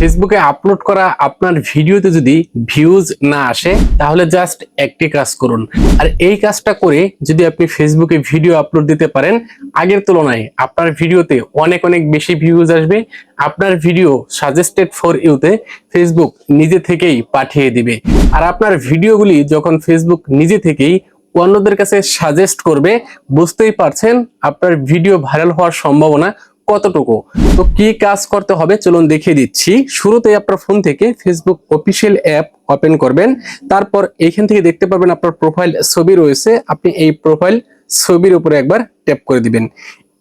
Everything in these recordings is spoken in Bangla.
ফেসবুকে আপলোড করা আপনার ভিডিওতে যদি ভিউজ না আসে, তাহলে জাস্ট একটি কাজ করুন। আর এই কাজটা করে যদি আপনি ফেসবুকে ভিডিও আপলোড দিতে পারেন, আগের তুলনায় আপনার ভিডিওতে অনেক অনেক বেশি ভিউজ আসবে। আপনার ভিডিও সাজেস্টেড ফর ইউতে ফেসবুক নিজে থেকেই পাঠিয়ে দিবে। আর আপনার ভিডিওগুলি যখন ফেসবুক নিজে থেকেই অন্যদের কাছে সাজেস্ট করবে, বুঝতেই পারছেন আপনার ভিডিও ভাইরাল হওয়ার সম্ভাবনা কতটুকু? তো কি কাজ করতে হবে? চলুন দেখিয়ে দিচ্ছি। শুরুতে আপনার ফোন থেকে ফেসবুক অফিসিয়াল অ্যাপ ওপেন করবেন। তারপর এখান থেকে দেখতে পাবেন আপনার প্রোফাইল ছবি রয়েছে। আপনি এই প্রোফাইল ছবির উপরে একবার ট্যাপ করে দিবেন।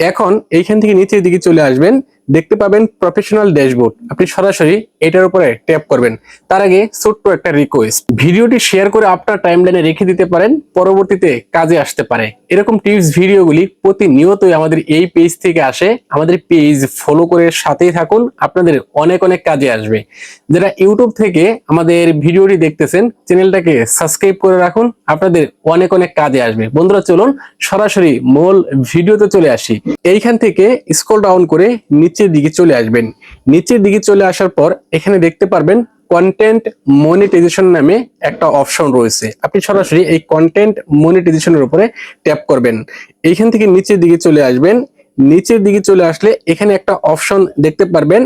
এখন এইখান থেকে নিচের দিকে চলে আসবেন। দেখতে পাবেন প্রফেশনাল ড্যাশবোর্ড আপনি সরাসরি এটার উপরে ট্যাপ করবেন। তার আগে ছোট্ট একটা রিকোয়েস্ট ভিডিওটি শেয়ার করে আপনার টাইমলাইনে রেখে দিতে পারেন, পরবর্তীতে কাজে আসতে পারে। এরকম টিপস ভিডিওগুলি প্রতিনিয়তই আমাদের এই পেজ থেকে আসে। আমাদের পেজ ফলো করে সাথেই থাকুন, আপনাদের অনেক অনেক কাজে আসবে। যারা ইউটিউব থেকে আমাদের ভিডিওটি দেখতেছেন, চ্যানেলটাকে সাবস্ক্রাইব করে রাখুন, আপনাদের অনেক অনেক কাজে আসবে। বন্ধুরা, চলুন সরাসরি মূল ভিডিওতে চলে আসি। এইখান থেকে স্ক্রল ডাউন করে নিচের দিকে চলে আসবেন। নিচের দিকে চলে আসার পর এখানে দেখতে পারবেন কন্টেন্ট মনিটাইজেশন নামে একটা অপশন রয়েছে। আপনি সরাসরি এই কন্টেন্ট মনিটাইজেশনের উপরে ট্যাপ করবেন। এইখান থেকে নিচের দিকে চলে আসবেন। নিচের দিকে চলে আসলে এখানে একটা অপশন দেখতে পারবেন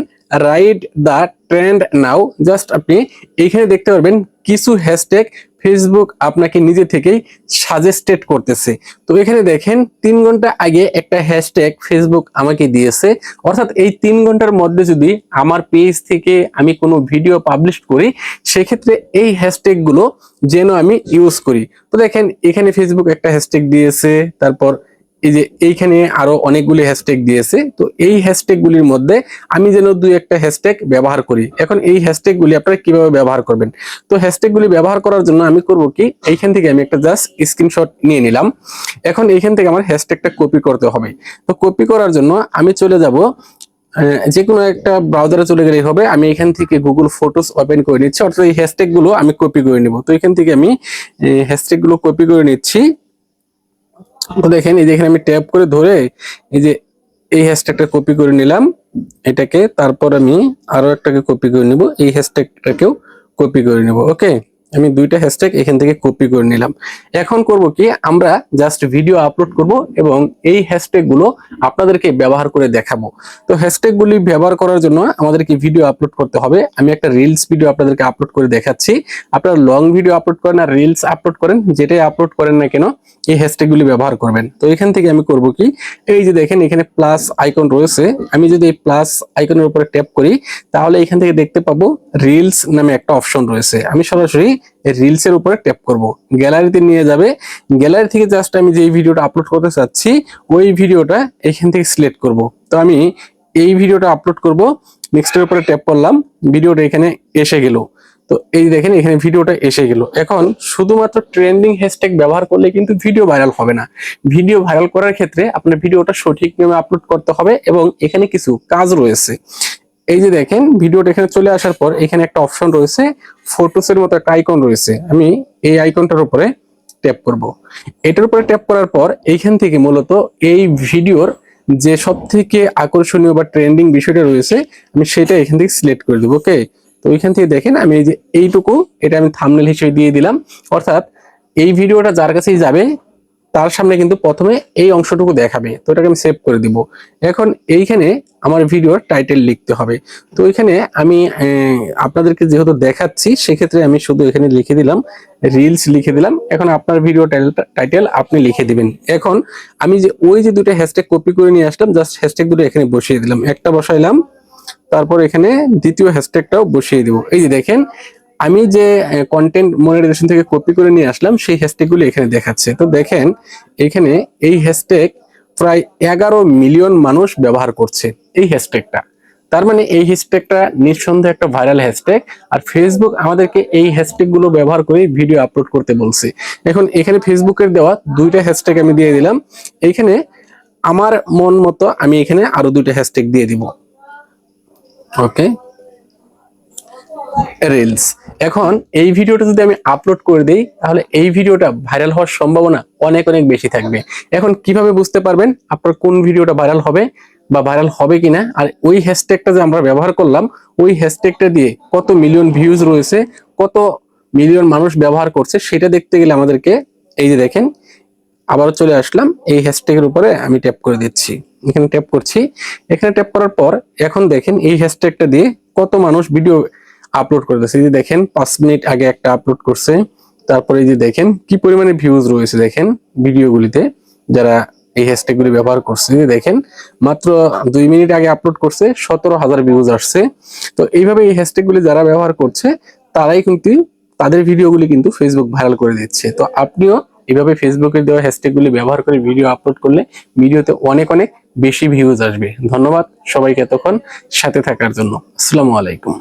right the trend now just আপনি এখানে দেখতে পারবেন কিছু হ্যাশট্যাগ ফেসবুক আপনাকে নিজে থেকেই সাজেস্টেড করতেছে। তো এখানে দেখেন, তিন ঘণ্টা আগে একটা হ্যাশট্যাগ ফেসবুক আমাকে দিয়েছে। অর্থাৎ এই তিন ঘণ্টার মধ্যে যদি আমার পেজ থেকে আমি কোনো ভিডিও পাবলিশ করি, সেক্ষেত্রে এই হ্যাশট্যাগুলো যেন আমি ইউজ করি। তো দেখেন, এখানে ফেসবুক একটা হ্যাশট্যাগ দিয়েছে, তারপর এই যে এইখানে আরও অনেকগুলি হ্যাশট্যাগ দিয়েছে, তো এই হ্যাশট্যাগ গুলির মধ্যে আমি যেন দুই একটা হ্যাশট্যাগ ব্যবহার করি। এখন এই হ্যাশট্যাগ গুলি আপনারা কীভাবে ব্যবহার করবেন? তো হ্যাশট্যাগ গুলি ব্যবহার করার জন্য আমি করব কি, এইখান থেকে আমি একটা জাস্ট স্ক্রিনশট নিয়ে নিলাম। এখন এইখান থেকে আমার হ্যাশট্যাগটা কপি করতে হবে। তো কপি করার জন্য আমি চলে যাব যে কোনো একটা ব্রাউজারে চলে গেলেই হবে। আমি এখান থেকে গুগল ফটোস ওপেন করে নিচ্ছি, অর্থাৎ এই হ্যাশট্যাগগুলো আমি কপি করে নিব। তো এখান থেকে আমি হ্যাশট্যাগগুলো কপি করে নিচ্ছি। তো দেখেন, এই যে এখানে আমি ট্যাপ করে ধরে এই যে এই হ্যাশট্যাগটা কপি করে নিলাম, এটাকে তারপর আমি আরও একটাকে কপি করে নিব, এই হ্যাশট্যাগটাকেও কপি করে নিব ওকে আমি দুইটা হ্যাশট্যাগ এখান থেকে কপি করে নিলাম। এখন করব কি, আমরা জাস্ট ভিডিও আপলোড করব এবং এই হ্যাশট্যাগগুলো আপনাদেরকে ব্যবহার করে দেখাবো। তো হ্যাশট্যাগ গুলি ব্যবহার করার জন্য আমাদেরকে ভিডিও আপলোড করতে হবে। আমি একটা রিলস ভিডিও আপনাদেরকে আপলোড করে দেখাচ্ছি। আপনারা লং ভিডিও আপলোড করেন আর রিলস আপলোড করেন, যেটাই আপলোড করেন না কেন, এই হ্যাশট্যাগ গুলি ব্যবহার করবেন। তো এখান থেকে আমি করব কি, এই যে দেখেন এখানে প্লাস আইকন রয়েছে। আমি যদি এই প্লাস আইকনের উপরে ট্যাপ করি, তাহলে এখান থেকে দেখতে পাবো রিলস নামে একটা অপশন রয়েছে। আমি সরাসরি রিলস এর উপরে ট্যাপ করব। গ্যালারিতে নিয়ে যাবে। গ্যালারি থেকে জাস্ট আমি যে ভিডিওটা আপলোড করতে চাচ্ছি, ওই ভিডিওটা এখান থেকে সিলেক্ট করব। তো আমি এই ভিডিওটা আপলোড করব নেক্সটের উপরে ট্যাপ করলাম, ভিডিওটা এখানে এসে গেল। তো এই দেখেন, এখানে ভিডিওটা এসে গেল। এখন শুধুমাত্র ট্রেন্ডিং হ্যাশট্যাগ ব্যবহার করলে কিন্তু ভিডিও ভাইরাল হবে না। ভিডিও ভাইরাল করার ক্ষেত্রে আপনার ভিডিওটা সঠিক নিয়মে আপলোড করতে হবে এবং এখানে কিছু কাজ রয়েছে। এই যে দেখেন, ভিডিওটা এখানে চলে আসার পর এখানে একটা অপশন রয়েছে ফটোসের মতো একটা আইকন রয়েছে। আমি এই আইকনটার উপরে ট্যাপ করব। এটার উপরে ট্যাপ করার পর এইখান থেকে মূলত এই ভিডিওর যে সব থেকে আকর্ষণীয় বা ট্রেন্ডিং বিষয়টা রয়েছে, আমি সেটা এখান থেকে সিলেক্ট করে দেবো ওকে তো ওইখান থেকে দেখেন, আমি এই যে এইটুকু, এটা আমি থামনেল হিসেবে দিয়ে দিলাম। অর্থাৎ এই ভিডিওটা যার কাছেই যাবে তার সামনে কিন্তু প্রথমে এই অংশটুকু দেখাবে। তো এটাকে আমি সেভ করে দিব। এখন এইখানে আমার ভিডিওর টাইটেল লিখতে হবে। তো এখানে আমি আপনাদেরকে যেহেতু দেখাচ্ছি, সেক্ষেত্রে আমি শুধু এখানে লিখে দিলাম রিলস লিখে দিলাম। এখন আপনার ভিডিও টাইটেল আপনি লিখে দিবেন। এখন আমি যে, ওই যে দুটো হ্যাশট্যাগ কপি করে নিয়ে আসলাম জাস্ট হ্যাশট্যাগ দুটো এখানে বসিয়ে দিলাম। একটা বসাইলাম, তারপর এখানে দ্বিতীয় হ্যাশট্যাগটাও বসিয়ে দিব। এই যে দেখেন আমি যে কন্টেন্ট মনিটাইজেশন থেকে কপি করে নিয়ে আসলাম, সেই হ্যাশট্যাগুলো এখানে দেখাচ্ছে। তো দেখেন, এখানে এই হ্যাশট্যাগ প্রায় এগারো মিলিয়ন মানুষ ব্যবহার করছে এই হ্যাশট্যাগটা তার মানে এই হ্যাশট্যাগটা নিঃসন্দেহে একটা ভাইরাল হ্যাশট্যাগ আর ফেসবুক আমাদেরকে এই হ্যাশট্যাগগুলো ব্যবহার করে ভিডিও আপলোড করতে বলছে। এখন এখানে ফেসবুকের দেওয়া দুইটা হ্যাশট্যাগ আমি দিয়ে দিলাম। এইখানে আমার মন মতো আমি এখানে আরও দুইটা হ্যাশট্যাগ দিয়ে দিব। ওকে রিলস এখন এই ভিডিওটা যদি আমি আপলোড করে দেই, তাহলে এই ভিডিওটা ভাইরাল হওয়ার সম্ভাবনা অনেক অনেক বেশি থাকবে। এখন কীভাবে বুঝতে পারবেন আপনার কোন ভিডিওটা ভাইরাল হবে বা ভাইরাল হবে কিনা? আর ওই হ্যাশট্যাগটা যে আমরা ব্যবহার করলাম, ওই হ্যাশট্যাগটা দিয়ে কত মিলিয়ন ভিউজ রয়েছে, কত মিলিয়ন মানুষ ব্যবহার করছে, সেটা দেখতে গেলে আমাদেরকে এই যে দেখেন আবারও চলে আসলাম, এই হ্যাশট্যাগের উপরে আমি ট্যাপ করে দিচ্ছি। এখানে ট্যাপ করছি। এখানে ট্যাপ করার পর এখন দেখেন এই হ্যাশট্যাগটা দিয়ে কত মানুষ ভিডিও আপলোড করতেছে। এই যে দেখেন, পাঁচ মিনিট আগে একটা আপলোড করছে। তারপরে এই যে দেখেন, কি পরিমাণে ভিউজ রয়েছে দেখেন ভিডিওগুলিতে, যারা এই হ্যাশট্যাগ গুলি ব্যবহার করছে। দেখেন, মাত্র দুই মিনিট আগে আপলোড করছে, সতেরো হাজার ভিউজ আসছে। তো এইভাবে এই হ্যাশট্যাগ গুলি যারা ব্যবহার করছে, তারাই কিন্তু তাদের ভিডিওগুলি কিন্তু ফেসবুক ভাইরাল করে দিচ্ছে। তো আপনিও এভাবে ফেসবুকে দেওয়া হ্যাশট্যাগ গুলি ব্যবহার করে ভিডিও আপলোড করলে ভিডিওতে অনেক অনেক বেশি ভিউজ আসবে। ধন্যবাদ সবাইকে এতক্ষণ সাথে থাকার জন্য। আসসালামু আলাইকুম।